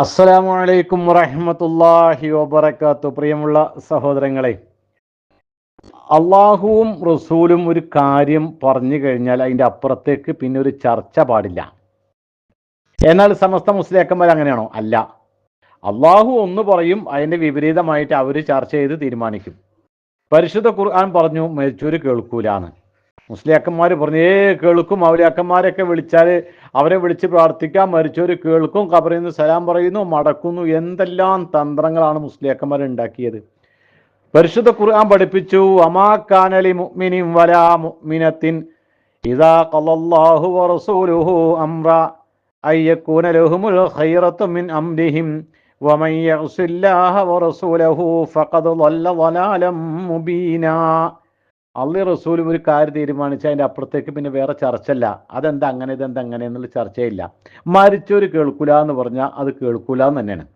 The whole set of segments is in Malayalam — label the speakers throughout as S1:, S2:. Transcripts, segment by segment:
S1: അസ്സലാമു അലൈക്കും വറഹമത്തല്ലാഹി വബറകാത്തു. പ്രിയമുള്ള സഹോദരങ്ങളെ അള്ളാഹുവും റസൂലും ഒരു കാര്യം പറഞ്ഞു കഴിഞ്ഞാൽ അതിന്റെ അപ്പുറത്തേക്ക് പിന്നെ ഒരു ചർച്ച പാടില്ല. എന്നാൽ സമസ്ത മുസ്ലിയാക്കന്മാർ അങ്ങനെയാണോ? അല്ല. അള്ളാഹു ഒന്ന് പറയും അതിന്റെ വിപരീതമായിട്ട് അവർ ചർച്ച ചെയ്ത് തീരുമാനിക്കും. പരിശുദ്ധ ഖുർആൻ പറഞ്ഞു മരിച്ചൊരു കേൾക്കൂലാന്ന്. മുസ്ലിയാക്കന്മാർ പറഞ്ഞു ഏ കേൾക്കും. അവലിയാക്കന്മാരൊക്കെ വിളിച്ചാൽ അവരെ വിളിച്ച് പ്രാർത്ഥിക്കാൻ മരിച്ചവർ കേൾക്കും. കബറിന്ന് സലാം പറയുന്നു മടക്കുന്നു. എന്തെല്ലാം തന്ത്രങ്ങളാണ് മുസ്ലിയാക്കന്മാർ ഉണ്ടാക്കിയത്? പരിശുദ്ധ ഖുർആൻ പഠിപ്പിച്ചു അമാ കാനലി മുഅ്മിനിൻ വലാ മുഅ്മിനത്തിൻ ഇദാ ഖലല്ലാഹു വറസൂലുഹു അംറ അയ്യകൂന ലഹുമുൽ ഖൈറത്തു മിൻ അംരിഹിം വമൻ യഅസില്ലാഹ വറസൂലഹു ഫഖദ് ളല്ല ളലാലം മുബീനാ. അള്ളി റസൂലും ഒരു കാര്യം തീരുമാനിച്ച് അതിന്റെ അപ്പുറത്തേക്ക് പിന്നെ വേറെ ചർച്ചല്ല അതെന്താ അങ്ങനെ ഇതെന്താ അങ്ങനെ എന്നുള്ള ചർച്ചയില്ല. മരിച്ചൊരു കേൾക്കൂല എന്ന് പറഞ്ഞാൽ അത് കേൾക്കൂല എന്ന് തന്നെയാണ്.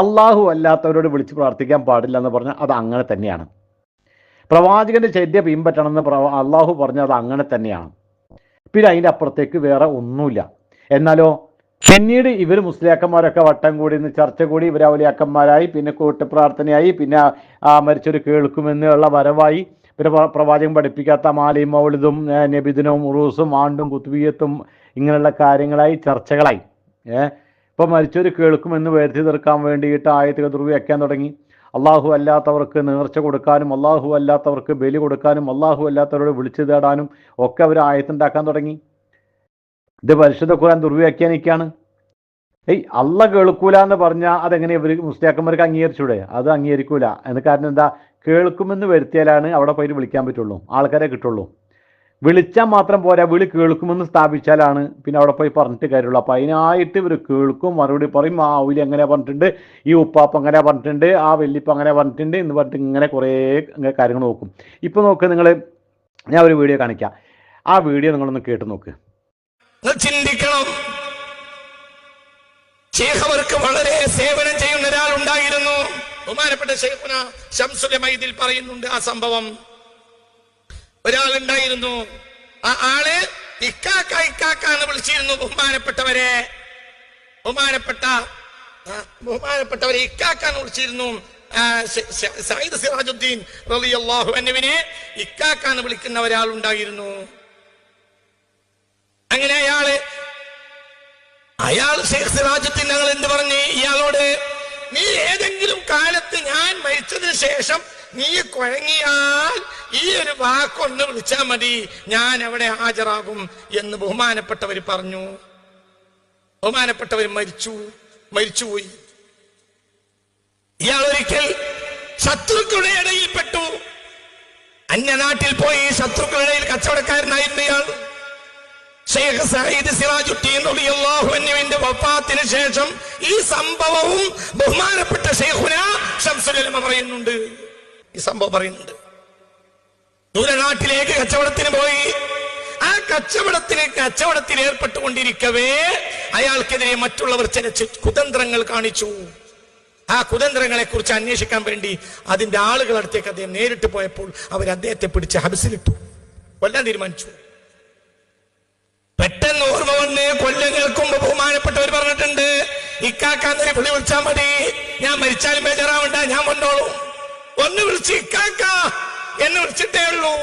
S1: അള്ളാഹു അല്ലാത്തവരോട് വിളിച്ച് പ്രാർത്ഥിക്കാൻ പാടില്ല എന്ന് പറഞ്ഞാൽ അത് അങ്ങനെ തന്നെയാണ്. പ്രവാചകന്റെ ചര്യ പിൻപറ്റണം എന്ന് പ്രവ അള്ളാഹു പറഞ്ഞാൽ അത് അങ്ങനെ തന്നെയാണ്. പിന്നെ അതിന്റെ അപ്പുറത്തേക്ക് വേറെ ഒന്നുമില്ല. എന്നാലോ പിന്നീട് ഇവർ മുസ്ലിയാക്കന്മാരൊക്കെ വട്ടം കൂടി നിന്ന് ചർച്ച കൂടി ഇവർ അവലിയാക്കന്മാരായി പിന്നെ കൂട്ടുപ്രാർത്ഥനയായി പിന്നെ മരിച്ചൊരു കേൾക്കുമെന്നുള്ള വരവായി. പിന്നെ പ്ര- പ്രവാചകൻ പഠിപ്പിക്കാത്ത മാലിയും മൗലിതും നബിദിനവും ഉറൂസും ആണ്ടും കുത്തുവീയത്തും ഇങ്ങനെയുള്ള കാര്യങ്ങളായി ചർച്ചകളായി. ഏഹ് ഇപ്പം മരിച്ചവർ കേൾക്കുമെന്ന് വരുത്തി തീർക്കാൻ വേണ്ടിയിട്ട് ആയത്തുകൾ ധ്രുവയ്ക്കാൻ തുടങ്ങി. അള്ളാഹു അല്ലാത്തവർക്ക് നേർച്ച കൊടുക്കാനും അള്ളാഹു അല്ലാത്തവർക്ക് ബലി കൊടുക്കാനും അള്ളാഹു അല്ലാത്തവരോട് വിളിച്ചു തേടാനും ഒക്കെ അവർ ആയത്തുണ്ടാക്കാൻ തുടങ്ങി. ഇത് പരിശുദ്ധ ഖുർആൻ ദുർവ്യാഖ്യാനിക്കാണ്. ഏയ് അല്ല കേൾക്കൂല എന്ന് പറഞ്ഞാൽ അതെങ്ങനെ ഇവർ മുസ്ലിയാക്കന്മാർക്ക് അംഗീകരിച്ചൂടെ? അത് അംഗീകരിക്കൂല. എന്ന് കാരണം എന്താ? കേൾക്കുമെന്ന് വരുത്തിയാലാണ് അവിടെ പോയിട്ട് വിളിക്കാൻ പറ്റുള്ളൂ. ആൾക്കാരെ കിട്ടുള്ളൂ. വിളിച്ചാൽ മാത്രം പോരാ. വിളി കേൾക്കുമെന്ന് സ്ഥാപിച്ചാലാണ് പിന്നെ അവിടെ പോയി പറഞ്ഞിട്ട് കാര്യമുള്ളൂ. അപ്പം അതിനായിട്ട് ഇവർ കേൾക്കും. മറുപടി പറയും ആ ഔലി അങ്ങനെ പറഞ്ഞിട്ടുണ്ട്. ഈ ഉപ്പാപ്പ അങ്ങനെ പറഞ്ഞിട്ടുണ്ട്. ആ വെല്ലിപ്പ അങ്ങനെ പറഞ്ഞിട്ടുണ്ട്. എന്ന് പറഞ്ഞിട്ട് ഇങ്ങനെ കുറേ കാര്യങ്ങൾ നോക്കും. ഇപ്പോൾ നോക്ക് നിങ്ങൾ ഞാൻ ഒരു വീഡിയോ കാണിക്കാം. ആ വീഡിയോ നിങ്ങളൊന്ന് കേട്ട് നോക്ക്.
S2: ചിന്തിക്കണം. ഷേഖ് വളരെ സേവനം ചെയ്യുന്ന ഒരാൾ ഉണ്ടായിരുന്നു. ബഹുമാനപ്പെട്ട ഷെയ്ഖുന ശംസുലമൈദിൽ പറയുന്നുണ്ട് ആ സംഭവം. ഒരാൾ ഉണ്ടായിരുന്നു ആ ആൾ ഇക്കാക്ക ഇക്കാക്കാന്ന് വിളിച്ചിരുന്നു ബഹുമാനപ്പെട്ടവരെ. ബഹുമാനപ്പെട്ട ബഹുമാനപ്പെട്ടവരെ ഇക്കാക്കാന്ന് വിളിച്ചിരുന്നു. സയ്യിദ് സിറാജുദ്ദീൻ റളിയല്ലാഹു അൻഹുവിനെ ഇക്കാക്കാന്ന് വിളിക്കുന്ന ഒരാൾ ഉണ്ടായിരുന്നു. അങ്ങനെ അയാൾ അയാൾ ഷെയ്ഖ് സിറാജുദ്ദീൻ ഞങ്ങൾ എന്ത് പറഞ്ഞു? ഇയാളോട് നീ ഏതെങ്കിലും കാലത്ത് ഞാൻ മരിച്ചതിന് ശേഷം നീ കുഴങ്ങിയാൽ ഈ ഒരു വാക്കൊന്ന് വിളിച്ചാൽ മതി. ഞാൻ അവിടെ ഹാജരാകും എന്ന് ബഹുമാനപ്പെട്ടവർ പറഞ്ഞു. ബഹുമാനപ്പെട്ടവർ മരിച്ചു. മരിച്ചുപോയി ഇയാൾ ഒരിക്കൽ ശത്രുക്കളുടെ ഇടയിൽപ്പെട്ടു അന്യനാട്ടിൽ പോയി. ശത്രുക്കളുടെ കച്ചവടക്കാരനായിരുന്നു ഇയാൾ. ഷെയ്ഖ് സഹീദ് സിറാജുദ്ദീൻ റളിയല്ലാഹു അൻഹുവിന്റെ വഫാത്തിന് ശേഷം ഈ സംഭവവും ബഹുമാനപ്പെട്ട ഷെയ്ഖുന ഷംസുൽ ഉലമ പറയുന്നുണ്ട്. ഈ സംഭവം പറയുന്നുണ്ട്. ദൂരനാട്ടിലേക്ക് കച്ചവടത്തിന് പോയി. ആ കച്ചവടത്തിന് കച്ചവടത്തിൽ ഏർപ്പെട്ടുകൊണ്ടിരിക്കവേ അയാൾക്കെതിരെ മറ്റുള്ളവർ ചില കുതന്ത്രങ്ങൾ കാണിച്ചു. ആ കുതന്ത്രങ്ങളെ കുറിച്ച് അന്വേഷിക്കാൻ വേണ്ടി അതിന്റെ ആളുകളടുത്തേക്ക് അദ്ദേഹം നേരിട്ട് പോയപ്പോൾ അവർ അദ്ദേഹത്തെ പിടിച്ച് ഹബസിലിട്ടു. കൊല്ലാൻ തീരുമാനിച്ചു. പെട്ടെന്ന് ഓർമ്മ വന്ന് കൊല്ലങ്ങൾക്ക് മുമ്പ് ബഹുമാനപ്പെട്ടവർ പറഞ്ഞിട്ടുണ്ട് ഇക്കാക്കാന്നൊരു വിളി വിളിച്ചാൽ മതി. ഞാൻ മരിച്ചാലും ബേജാറാവണ്ട ഞാൻ വന്നോളൂ. ഒന്ന് വിളിച്ച് ഇക്കാക്ക എന്ന് വിളിച്ചിട്ടേ ഉള്ളൂ.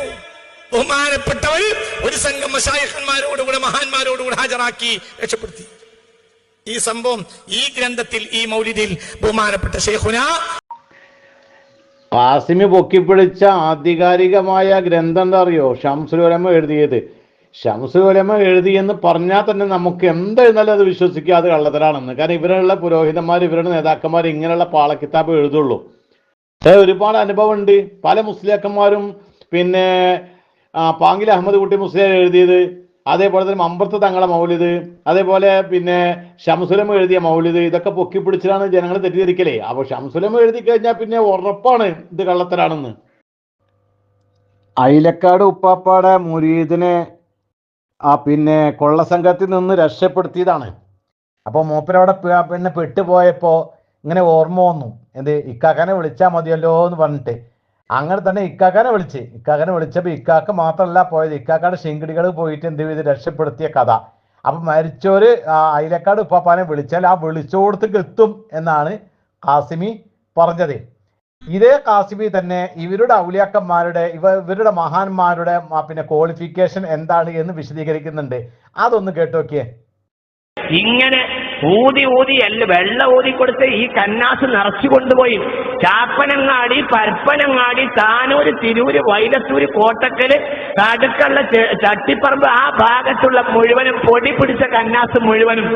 S2: ബഹുമാനപ്പെട്ടവർ ഒരു സംഘം മഷായഹന്മാരോടുകൂടെ മഹാന്മാരോടുകൂടെ ഹാജരാക്കി രക്ഷപ്പെടുത്തി. ഈ സംഭവം ഈ ഗ്രന്ഥത്തിൽ ഈ മൗലിദിൽ ബഹുമാനപ്പെട്ട ഷെയ്ഖുന
S1: കാസിമി പൊക്കിപ്പിടിച്ച ആധികാരികമായ ഗ്രന്ഥം എന്താ അറിയോ? ഷംസുലോലമ എഴുതിയത്. ഷംസുലോലമ എഴുതിയെന്ന് പറഞ്ഞാൽ തന്നെ നമുക്ക് എന്തായിരുന്നാലും അത് വിശ്വസിക്കുക അത് കള്ളത്തരാണെന്ന്. കാരണം ഇവരുള്ള പുരോഹിതന്മാർ ഇവരുടെ നേതാക്കന്മാർ ഇങ്ങനെയുള്ള പാളക്കിതാബ് എഴുതുള്ളൂ. ഒരുപാട് അനുഭവം ഉണ്ട് പല മുസ്ലിയാക്കന്മാരും പിന്നെ പാങ്കിൽ അഹമ്മദ് കുട്ടി മുസ്ലിം എഴുതിയത്. അതേപോലെ തന്നെ മമ്പർത്ത് തങ്ങളെ മൗലിത് അതേപോലെ പിന്നെ ഷംസുലമ എഴുതിയ മൗലിത് ഇതൊക്കെ പൊക്കി പിടിച്ചിട്ടാണ് ജനങ്ങൾ തെറ്റിദ്ധരിക്കലേ. അപ്പോൾ ഷംസുലമ എഴുതി കഴിഞ്ഞാൽ പിന്നെ ഉറപ്പാണ് ഇത് കള്ളത്തരാണെന്ന്. അയിലക്കാട് ഉപ്പാപ്പാടെ മുരീദിനെ ആ പിന്നെ കൊള്ള കൊള്ളസംഘത്തിൽ നിന്ന് രക്ഷപ്പെടുത്തിയതാണ് അപ്പോൾ മൂപ്പരവിടെ പിന്നെ പെട്ടുപോയപ്പോൾ ഇങ്ങനെ ഓർമ്മ വന്നു. എന്ത്? ഇക്കാക്കനെ വിളിച്ചാൽ മതിയല്ലോ എന്ന് പറഞ്ഞിട്ട്. അങ്ങനെ തന്നെ ഇക്കാക്കനെ വിളിച്ച്. ഇക്കാക്കനെ വിളിച്ചപ്പോൾ ഇക്കാക്ക മാത്രമല്ല പോയത്. ഇക്കാക്കയുടെ ശിങ്കിടികൾ പോയിട്ട് എന്ത് ചെയ്ത്? രക്ഷപ്പെടുത്തിയ കഥ. അപ്പൊ ആ അയിലക്കാട് ഉപ്പാപ്പാനെ വിളിച്ചാൽ ആ വിളിച്ചോടത്തേക്ക് എത്തും എന്നാണ് കാസിമി പറഞ്ഞത്. ഇതേ കാസിമി തന്നെ ഇവരുടെ ഔലിയാക്കന്മാരുടെ ഇവ ഇവരുടെ മഹാന്മാരുടെ പിന്നെ ക്വാളിഫിക്കേഷൻ എന്താണ് എന്ന് വിശദീകരിക്കുന്നുണ്ട്. അതൊന്ന് കേട്ടോക്കിയേ.
S3: ഇങ്ങനെ ഊതി ഊതി അല്ല വെള്ളം ഊതി കൊടുത്ത് ഈ കന്നാസ് നിറച്ചു കൊണ്ടുപോയി. ചാപ്പനങ്ങാടി പരപ്പനങ്ങാടി താനൂര് തിരൂര് വൈലത്തൂര് കോട്ടക്കൽ കടുക്കള്ള ചട്ടിപ്പറമ്പ് ആ ഭാഗത്തുള്ള മുഴുവനും പൊടി പിടിച്ച കന്നാസ് മുഴുവനും.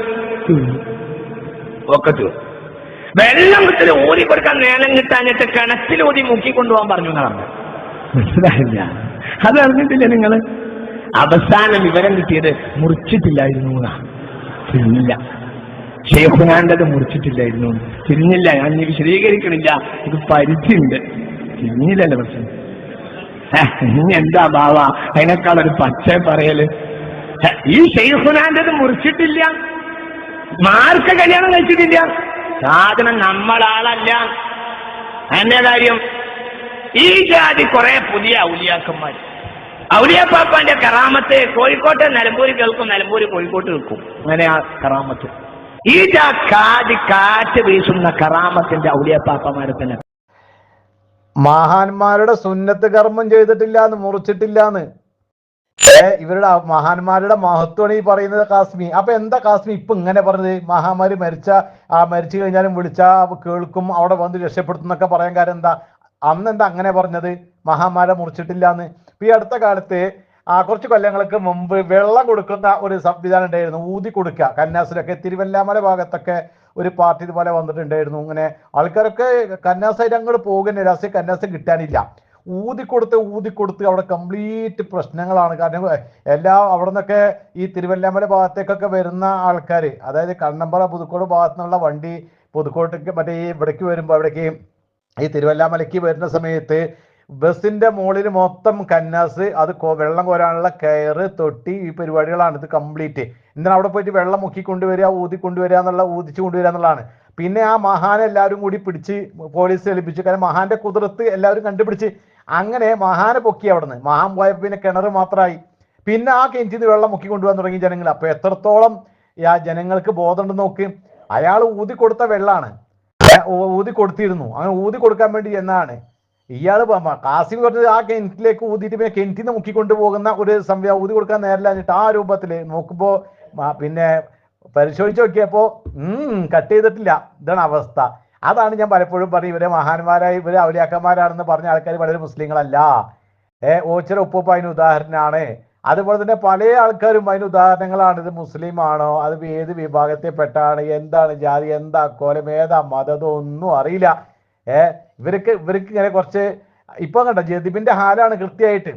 S3: ഒക്കത്തു വെള്ളം കിട്ടൽ ഊതി കൊടുക്കാൻ നേരം കിട്ടാഞ്ഞിട്ട് കിണറ്റിൽ ഊതി മുക്കിക്കൊണ്ടുപോകാൻ പറഞ്ഞു എന്നാണ് മനസ്സിലായില്ല. അത് അറിഞ്ഞിട്ടില്ല നിങ്ങൾ? അവസാനം വിവരം കിട്ടിയത് മുറിച്ചിട്ടില്ലായിരുന്നു ഇല്ല തിരിഞ്ഞില്ല. മുറിച്ചിട്ടില്ലായിരുന്നു. തിരിഞ്ഞില്ല. ഞാൻ ഇനി വിശദീകരിക്കണില്ല. ഇത് പരിധിയുണ്ട്. തിരിഞ്ഞില്ലല്ലോ പ്രശ്നം. ഇനി എന്താ ബാവ? അതിനേക്കാൾ ഒരു പച്ച പറയൽ. ഈ ഷെയ്ഖുനാണ്ടത് മുറിച്ചിട്ടില്ല. മാർക്ക് കല്യാണം കഴിച്ചിട്ടില്ല. സാധനം നമ്മളാളല്ല. എന്നെ കാര്യം? ഈ ജാതി കുറെ പുതിയ ഔലിയാക്കന്മാർ ഔലിയാപ്പാപ്പാന്റെ കറാമത്ത് കോഴിക്കോട്ട് നിലമ്പൂര് കേൾക്കും നിലമ്പൂര് കോഴിക്കോട്ട് കേൾക്കും. ആ കറാമത്ത്. ഈ കാതി കാറ്റ് വീശുന്ന കറാമത്തിന്റെ ഔലിയാപ്പാപ്പമാരെ തന്നെ.
S1: മഹാന്മാരുടെ സുന്നത്ത് കർമ്മം ചെയ്തിട്ടില്ല എന്ന് മുറിച്ചിട്ടില്ല എന്ന് ഇവരുടെ മഹാന്മാരുടെ മഹത്വമാണ് ഈ പറയുന്നത് കാസ്മി. അപ്പൊ എന്താ കാസ്മി ഇപ്പൊ ഇങ്ങനെ പറഞ്ഞത്? മഹാമാരി മരിച്ച ആ മരിച്ചു കഴിഞ്ഞാലും വിളിച്ച കേൾക്കും അവിടെ വന്ന് രക്ഷപ്പെടുത്തും എന്നൊക്കെ പറയാൻ കാര്യം എന്താ? അന്ന് എന്താ അങ്ങനെ പറഞ്ഞത്? മഹാമാര മുറിച്ചിട്ടില്ല എന്ന് ഈ അടുത്ത കാലത്ത് ആ കുറച്ച് കൊല്ലങ്ങൾക്ക് മുമ്പ് വെള്ളം കൊടുക്കുന്ന ഒരു സംവിധാനം ഉണ്ടായിരുന്നു. ഊതി കൊടുക്കുക കന്യാസിലൊക്കെ തിരുവല്ലാമല ഭാഗത്തൊക്കെ ഒരു പാർട്ടി ഇതുപോലെ വന്നിട്ടുണ്ടായിരുന്നു. ഇങ്ങനെ ആൾക്കാരൊക്കെ കന്യാസായിട്ട് അങ്ങോട്ട് പോകുന്ന രാസ്യം കന്യാസം കിട്ടാനില്ല. ഊതിക്കൊടുത്ത് ഊതിക്കൊടുത്ത് അവിടെ കംപ്ലീറ്റ് പ്രശ്നങ്ങളാണ്. കാരണം എല്ലാ അവിടെ നിന്നൊക്കെ ഈ തിരുവല്ലാമല ഭാഗത്തേക്കൊക്കെ വരുന്ന ആൾക്കാർ അതായത് കണ്ണമ്പറ പുതുക്കോട് ഭാഗത്തു നിന്നുള്ള വണ്ടി പുതുക്കോട്ടേക്ക് മറ്റേ ഈ ഇവിടേക്ക് വരുമ്പോൾ അവിടേക്ക് ഈ തിരുവല്ലാമലയ്ക്ക് വരുന്ന സമയത്ത് ബസ്സിന്റെ മുകളിൽ മൊത്തം കന്നാസ് അത് വെള്ളം കോരാനുള്ള കയറ് തൊട്ടി ഈ പരിപാടികളാണ് ഇത് കംപ്ലീറ്റ് എന്തിനാ അവിടെ പോയിട്ട് വെള്ളം മുക്കി കൊണ്ടുവരിക ഊതി കൊണ്ടുവരിക എന്നുള്ള ഊതിച്ച് കൊണ്ടുവരിക എന്നുള്ളതാണ്. പിന്നെ ആ മഹാനെ എല്ലാവരും കൂടി പിടിച്ച് പോലീസ് ഏൽപ്പിച്ചു കാരണം മഹാന്റെ കുതിർത്ത് എല്ലാവരും കണ്ടുപിടിച്ച് അങ്ങനെ മഹാനെ പൊക്കി അവിടുന്ന്. മഹാൻ പോയപ്പോൾ പിന്നെ കിണർ മാത്രമായി പിന്നെ ആ കിണറ്റിൽ വെള്ളം മുക്കി കൊണ്ടുപോകാൻ തുടങ്ങി ജനങ്ങൾ അപ്പൊ എത്രത്തോളം ആ ജനങ്ങൾക്ക് ബോധമുണ്ട് നോക്ക്. അയാൾ ഊതി കൊടുത്ത വെള്ളമാണ് ഊതി കൊടുത്തിരുന്നു. അങ്ങനെ ഊതി കൊടുക്കാൻ വേണ്ടി എന്നാണ്? ഇയാൾ കാസിം പറഞ്ഞത് ആ കിണറ്റിലേക്ക് ഊതിയിട്ട് പിന്നെ കിണറ്റിൽ നിന്ന് മുക്കിക്കൊണ്ട് പോകുന്ന ഒരു സംവിധാനം ഊതി കൊടുക്കാൻ നേരില്ല എന്നിട്ട് ആ രൂപത്തിൽ നോക്കുമ്പോ പിന്നെ പരിശോധിച്ച് നോക്കിയപ്പോ ഉം കട്ട് ചെയ്തിട്ടില്ല. ഇതാണ് അവസ്ഥ. അതാണ് ഞാൻ പലപ്പോഴും പറയും ഇവരെ മഹാന്മാരായി ഇവരെ ഔലിയാക്കന്മാരാണെന്ന് പറഞ്ഞ ആൾക്കാർ വളരെ മുസ്ലിങ്ങളല്ല. ഏ ഓച്ചിറ ഉപ്പൂപ്പ അതിന് ഉദാഹരണമാണ് അതുപോലെ തന്നെ പല ആൾക്കാരും അതിന് ഉദാഹരണങ്ങളാണ്. ഇത് മുസ്ലിം ആണോ അത് ഏത് വിഭാഗത്തിൽപ്പെട്ടാണ്? എന്താണ് ജാതി? എന്താ കോലം? ഏതാ മതതോ ഒന്നും അറിയില്ല. ഏ ഇവർക്ക് ഇവർക്ക് ഇങ്ങനെ കുറച്ച് ഇപ്പൊ കണ്ട? ജതിബിന്റെ ഹാലാണ് കൃത്യമായിട്ട്.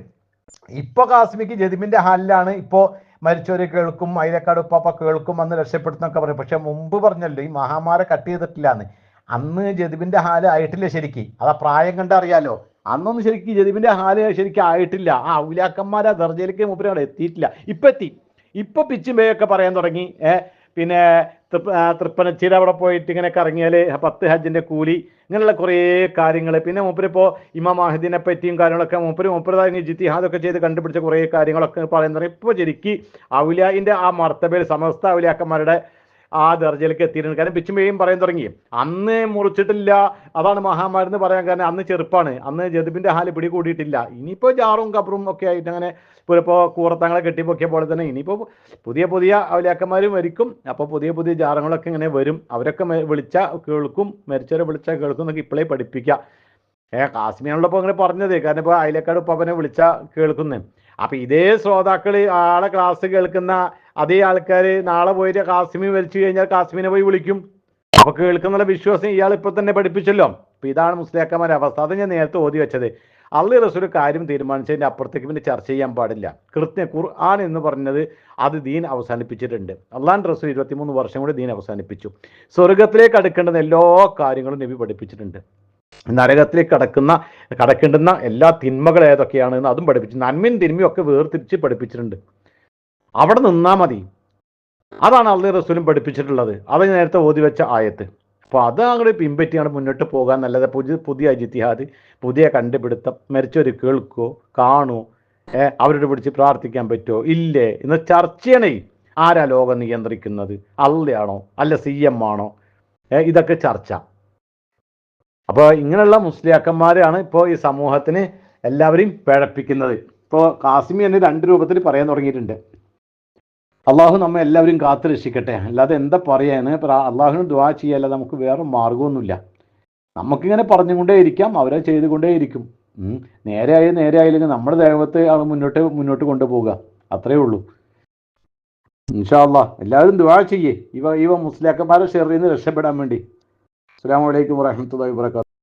S1: ഇപ്പൊ കാസ്മിക്ക് ജതിബിന്റെ ഹാലിലാണ് ഇപ്പോ മരിച്ചവരെ കേൾക്കും അയിലക്കാട് ഉപ്പാപ്പ കേൾക്കും അന്ന് രക്ഷപ്പെടുത്തുന്നൊക്കെ പറയും പക്ഷെ മുമ്പ് പറഞ്ഞല്ലോ ഈ മഹാമാരെ കട്ട് ചെയ്തിട്ടില്ല എന്ന് അന്ന് ജതിബിന്റെ ഹാൽ ആയിട്ടില്ല ശരിക്ക്. അതാ പ്രായം കണ്ടറിയാലോ അന്നൊന്നും ശരിക്കും ജതിബിന്റെ ഹാൽ ശരിക്കും ആയിട്ടില്ല. ആ ഔലിയാക്കന്മാരെ ദർജയിലേക്ക് മൂപ്പര് അവിടെ എത്തിയിട്ടില്ല. ഇപ്പൊ എത്തി. ഇപ്പൊ പിച്ചുമ്പയൊക്കെ പറയാൻ തുടങ്ങി. ഏഹ് പിന്നെ തൃപ്പനച്ചിയുടെ അവിടെ പോയിട്ട് ഇങ്ങനെ കറങ്ങിയാൽ പത്ത് ഹജ്ജിന്റെ കൂലി ഇങ്ങനെയുള്ള കുറേ കാര്യങ്ങൾ പിന്നെ മൂപ്പരിപ്പോ ഇമാം മാഹിദിനെ പറ്റിയും കാര്യങ്ങളൊക്കെ മൂപ്പര് മൂപ്പരതായി ജിത്തിഹാദൊക്കെ ചെയ്ത് കണ്ടുപിടിച്ച കുറേ കാര്യങ്ങളൊക്കെ പറയുന്നത് ഇപ്പോൾ ശരിക്ക് ഔലിയായിന്റെ ആ മർത്തബയിൽ സമസ്ത ഔലിയാക്കന്മാരുടെ ആ ദർജയിലേക്ക് എത്തിയിട്ടുണ്ട്. കാരണം പിച്ചുമേയും പറയാൻ തുടങ്ങി. അന്ന് മുറിച്ചിട്ടില്ല. അതാണ് മഹാമാരെന്ന് പറയാൻ കാരണം. അന്ന് ചെറുപ്പാണ്. അന്ന് ജതിബിന്റെ ഹാൽ പിടി കൂടിയിട്ടില്ല ഇനിയിപ്പോ ജാറും കബറും ഒക്കെ ആയിട്ട് അങ്ങനെ ഇപ്പോൾ കൂറത്തങ്ങളെ കെട്ടിപ്പൊക്കിയ പോലെ തന്നെ ഇനിയിപ്പോ പുതിയ പുതിയ അവലാക്കന്മാരും മരിക്കും അപ്പോൾ പുതിയ പുതിയ ജാറങ്ങളൊക്കെ ഇങ്ങനെ വരും. അവരൊക്കെ വിളിച്ച കേൾക്കും. മരിച്ചവരെ വിളിച്ച കേൾക്കും എന്നൊക്കെ ഇപ്പോഴേ പഠിപ്പിക്കാം. ഏ കാശ്മീരിലുള്ളപ്പോൾ അങ്ങനെ പറഞ്ഞത്. കാരണം ഇപ്പോൾ അയലക്കാട് ഉപ്പനെ വിളിച്ച കേൾക്കുന്നേ. അപ്പൊ ഇതേ ശ്രോതാക്കൾ ആളെ ക്ലാസ് കേൾക്കുന്ന അതേ ആൾക്കാർ നാളെ പോയിട്ട് കാസിമി വലിച്ചു കഴിഞ്ഞാൽ കാസിമിനെ പോയി വിളിക്കും. അപ്പൊ കേൾക്കുന്നുള്ള വിശ്വാസം ഇയാൾ ഇപ്പൊ തന്നെ പഠിപ്പിച്ചല്ലോ. അപ്പൊ ഇതാണ് മുസ്ലിയാക്കന്മാരുടെ അവസ്ഥ. അത് ഞാൻ നേരത്തെ ഓതി വെച്ചത്. അള്ളി റസൂൽ കാര്യം തീരുമാനിച്ചതിന്റെ അപ്പുറത്തേക്ക് പിന്നെ ചർച്ച ചെയ്യാൻ പാടില്ല. കൃത്യ ഖുർആൻ എന്ന് പറഞ്ഞത് അത് ദീൻ അവസാനിപ്പിച്ചിട്ടുണ്ട്. അള്ളാൻ റസൂൽ ഇരുപത്തിമൂന്ന് വർഷം കൂടി ദീൻ അവസാനിപ്പിച്ചു. സ്വർഗത്തിലേക്ക് അടുക്കേണ്ടുന്ന എല്ലാ കാര്യങ്ങളും നബി പഠിപ്പിച്ചിട്ടുണ്ട്. നരകത്തിലേക്ക് കടക്കുന്ന കടക്കേണ്ടുന്ന എല്ലാ തിന്മകൾ ഏതൊക്കെയാണ് അതും പഠിപ്പിച്ചു നന്മയും തിന്മയും ഒക്കെ വേർതിരിച്ച് പഠിപ്പിച്ചിട്ടുണ്ട്. അവിടെ നിന്നാ മതി. അതാണ് അള്ളി റസൂലും പഠിപ്പിച്ചിട്ടുള്ളത്. അത് നേരത്തെ ഓതി വെച്ച ആയത്ത്. അപ്പോൾ അത് അങ്ങോട്ട് പിൻപറ്റിയാണ് മുന്നോട്ട് പോകാൻ നല്ലത്. പുതിയ പുതിയ ജിത്തിഹാദ് പുതിയ കണ്ടുപിടുത്തം മരിച്ചവർ കേൾക്കോ കാണൂ അവരോട് പിടിച്ച് പ്രാർത്ഥിക്കാൻ പറ്റുമോ ഇല്ലേ? ചർച്ച ചെയ്യണേ. ആരാ ലോകം നിയന്ത്രിക്കുന്നത്? അള്ളയാണോ? അല്ല സി എം ആണോ? ഇതൊക്കെ ചർച്ച. അപ്പോൾ ഇങ്ങനെയുള്ള മുസ്ലിയാക്കന്മാരാണ് ഇപ്പോൾ ഈ സമൂഹത്തിന് എല്ലാവരെയും പിഴപ്പിക്കുന്നത് ഇപ്പോൾ കാസിമി എന്നെ രണ്ട് രൂപത്തിൽ പറയാൻ തുടങ്ങിയിട്ടുണ്ട്. അള്ളാഹു നമ്മെ എല്ലാവരും കാത്തു രക്ഷിക്കട്ടെ. അല്ലാതെ എന്താ പറയാന്? അള്ളാഹുവിന് ദ്വാ ചെയ്യല്ല നമുക്ക് വേറെ മാർഗമൊന്നുമില്ല നമുക്കിങ്ങനെ പറഞ്ഞുകൊണ്ടേ ഇരിക്കാം അവരെ ചെയ്തുകൊണ്ടേ ഇരിക്കും. നേരെ ആയി നേരെ ആയില്ലെങ്കിൽ നമ്മുടെ ദൈവത്തെ അവ മുന്നോട്ട് മുന്നോട്ട് കൊണ്ടുപോകുക അത്രേ ഉള്ളൂ. ഇൻഷാല്ല എല്ലാവരും ദ്വാ ചെയ്യേ. ഇവ ഇവ മുസ്ലിയാക്കന്മാരെ ഷെയർ നിന്ന് രക്ഷപ്പെടാൻ വേണ്ടി. അസ്സാം വലൈക്കും വാഹമത്തല്ലാ വാബർക്കാത്തു